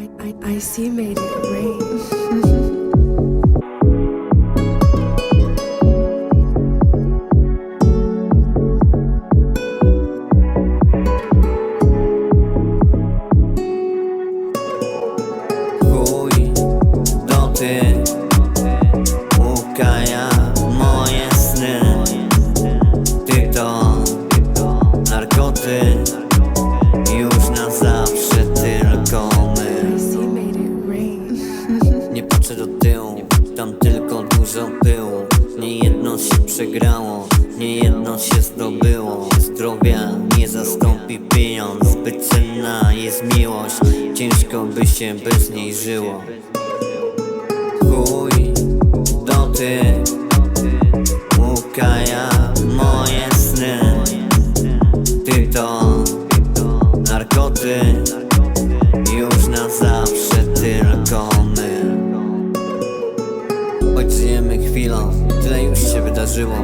I, I, made it rain. Moje sny Ty to narkoty patrzę do tyłu, tam tylko dużo pyłu Nie jedno się przegrało, nie jedno się zdobyło. Zdrowia nie zastąpi pieniądz, zbyt cenna jest miłość. Ciężko by się bez niej żyło. Chuj, to ty się wydarzyło.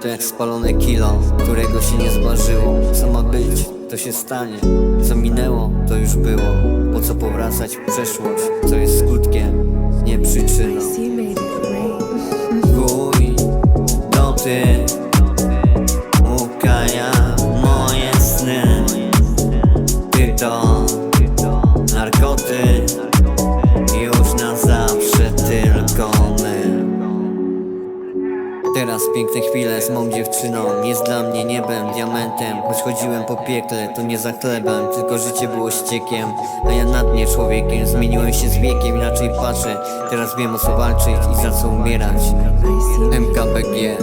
To jak spalone kilo, którego się nie zmarzyło Co ma być, to się stanie. Co minęło, to już było. Po co powracać przeszłość, co jest skutkiem, nie przyczyną. I see made it rain. Chuj, to ty. Ukaja moje sny. Ty to narkoty Teraz piękne chwile z mą dziewczyną. Jest dla mnie niebem, diamentem. Choć chodziłem po piekle, to nie za chlebem Tylko życie było ściekiem. A ja nad nie człowiekiem Zmieniłem się z wiekiem, inaczej patrzę. Teraz wiem o co walczyć i za co umierać. MKBG